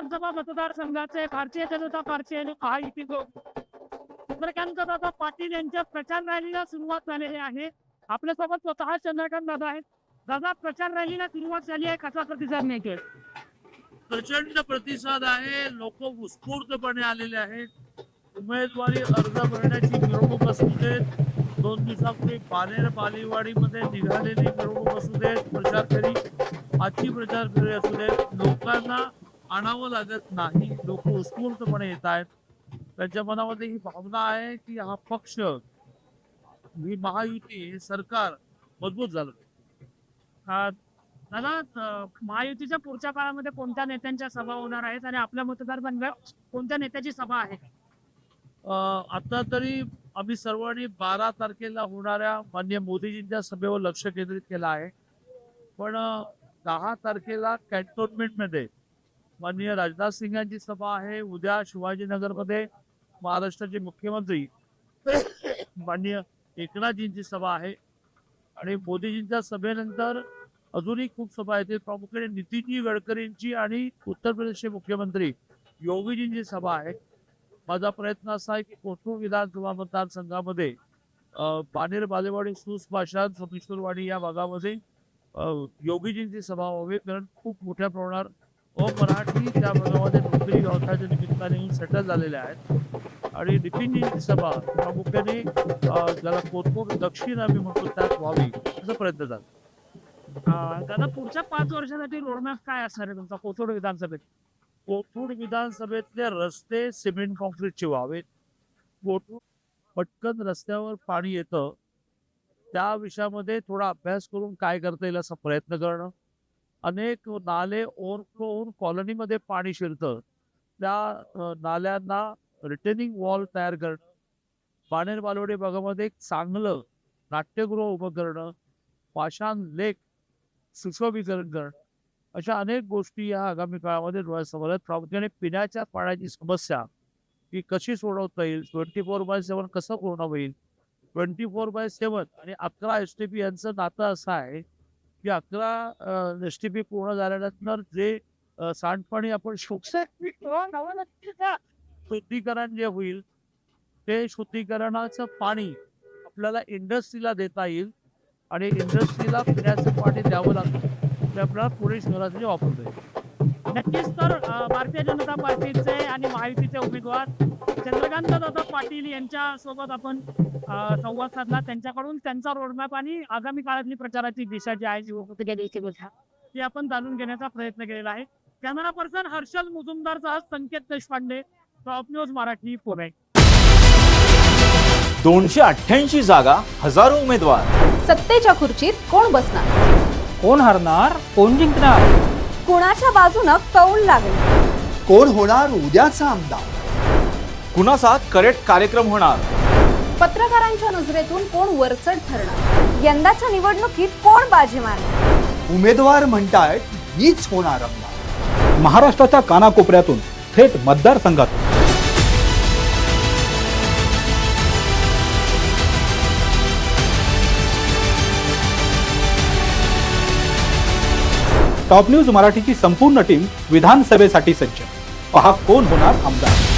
विधानसभा मतदारसंघाचे भारतीय जनता पार्टी आणि महायुती चंद्रकांत दादा पाटील यांच्या प्रचार रॅलीला सुरुवात झालेली आहे. आपल्यासोबत स्वतः चंद्रकांत दादा आहेत. दादा प्रचार रॅलीला सुरुवात झाली आहे. कसा प्रतिसाद मिळतोय? प्रचंड प्रतिसाद आहे. लोक उत्स्फूर्तपणे आलेले आहेत. उमेदवारी अर्ज भरण्याची मिरवणूक असू देत. दोन दिवसापूर्वी पानेर बालेवाडीमध्ये निघालेली मिरवणूक असू देत. प्रचार फेरी आजची प्रचार फेरी असू देत. लोकांना आणावं लागत नाही. लोक उत्स्फूर्तपणे येत आहेत त्यांच्या मनामध्ये ही भावना आहे की हा पक्ष ही महायुती हे सरकार मजबूत झालं दादा महायुतीच्या पुढच्या काळामध्ये कोणत्या नेत्यांच्या सभा होणार आहेत आणि आपल्या मतदारसंघात कोणत्या नेत्याची सभा आहे? आता तरी आम्ही सर्वांनी बारा तारखेला होणाऱ्या मान्य मोदीजींच्या सभेवर लक्ष केंद्रित केलं आहे. पण दहा तारखेला कॅन्टोन्मेंटमध्ये माननीय राजनाथ सिंग यांची सभा आहे. उद्या शिवाजीनगरमध्ये महाराष्ट्राचे मुख्यमंत्री माननीय एकनाथजींची सभा आहे. आणि मोदीजींच्या सभेनंतर अजूनही खूप सभा आहेत. प्रामुख्याने नितीनजी गडकरींची आणि उत्तर प्रदेशचे मुख्यमंत्री योगीजींची सभा आहे. माझा प्रयत्न असा आहे की कोथरूड विधानसभा मतदारसंघामध्ये अ, पानेर बालेवाडी सुस्पाशान समेश्वरवाडी या भागामध्ये योगीजींची सभा व्हावी. कारण खूप मोठ्या प्रमाणावर अमराठी त्या भागामध्ये नोकरी व्यवसायाच्या निमित्ताने सेटल झालेले आहेत. आणि नितीनजींची सभा प्रामुख्याने ज्याला कोथरूड दक्षिण आम्ही म्हणतो त्यात व्हावी असा प्रयत्न झाला. दादा पुढच्या पाच वर्षासाठी रोडमॅप काय असणार आहे तुमचा कोथरूड विधानसभेत? कोथरूड विधानसभेतले रस्ते सिमेंट कॉन्क्रीटचे व्हावेत. कोथरूड पटकन रस्त्यावर पाणी येतं. त्या विषयामध्ये थोडा अभ्यास करून काय करता येईल असा प्रयत्न करणं. अनेक नाले ओव्हरफ्लो होऊन कॉलनीमध्ये पाणी शिरतं. त्या नाल्यांना रिटेनिंग वॉल तयार करणं पानेर बालवडी भागामध्ये एक चांगलं नाट्यगृह उभं करणं पाषाण लेख सुशोभीकरण करणं अशा अनेक गोष्टी या आगामी काळामध्ये डोळ्यासमोर आहेत प्रामुख्याने पिण्याच्या पाण्याची समस्या ही कशी सोडवता येईल? ट्वेंटी फोर बाय सेवन कसं पूर्ण होईल? ट्वेंटी फोर बाय सेवन आणि अकरा एस टी पी यांचं नातं असं आहे की अकरा एस टी पी पूर्ण झाल्यानंतर जे सांडपाणी आपण शुद्धीकरण जे होईल ते शुद्धीकरणाचं पाणी आपल्याला इंडस्ट्रीला देता येईल आणि इंडस्ट्रीला पिण्याचं पाणी द्यावं लागतं. ते आपल्याला पुणे शहरासाठी वापरता येईल. नक्कीच तर भारतीय जनता पार्टीचे आणि महायुतीचे उमेदवार चंद्रकांत दादा पाटील यांच्या सोबत आपण संवाद साधला. त्यांच्याकडून त्यांचा रोडमॅप आणि आगामी काळातली प्रचाराची दिशा जी आहे ती आपण जाणून घेण्याचा प्रयत्न केलेला आहे. कॅमेरा पर्सन हर्षल मुजुमदारसह संकेत देशपांडे टॉप न्यूज मराठी पुणे. दोनशे अठ्ठ्याऐंशी जागा हजारो उमेदवार. सत्तेच्या खुर्चीत कोण बसणार? कोण हरणार? कोण जिंकणार? कुणाच्या बाजूनं कौल लागेल? कोण होणार उद्याचा आमदार? कुणाचा करेक्ट कार्यक्रम होणार. पत्रकारांच्या नजरेतून कोण वरचढ ठरणार? यंदाच्या निवडणुकीत कोण बाजी मारणार? उमेदवार म्हणतायत मीच होणार महाराष्ट्राच्या कानाकोपऱ्यातून थेट मतदारसंघातून टॉप न्यूज मराठीची संपूर्ण टीम विधानसभेसाठी सज्ज. पहा कोण होणार आमदार.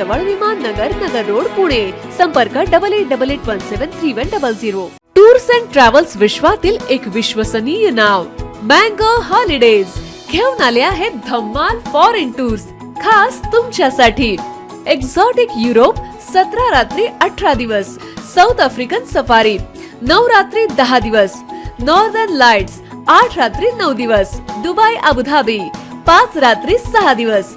जवळ विमान नगर नगर रोड पुणे. संपर्क double eight double eight one seven three one double zero tours and travels विश्वातील एक विश्वसनीय नाव मँगो हॉलिडेज घेऊन आले आहेत धम्माल फॉरेन टूर्स खास तुमच्यासाठी. एक्झॉटिक युरोप सतरा रात्री अठरा दिवस. साऊथ आफ्रिकन सफारी नऊ रात्री दहा दिवस. नॉर्दर्न लाइट्स आठ रात्री नऊ दिवस. दुबई अबुधाबी पाच रात्री सहा दिवस.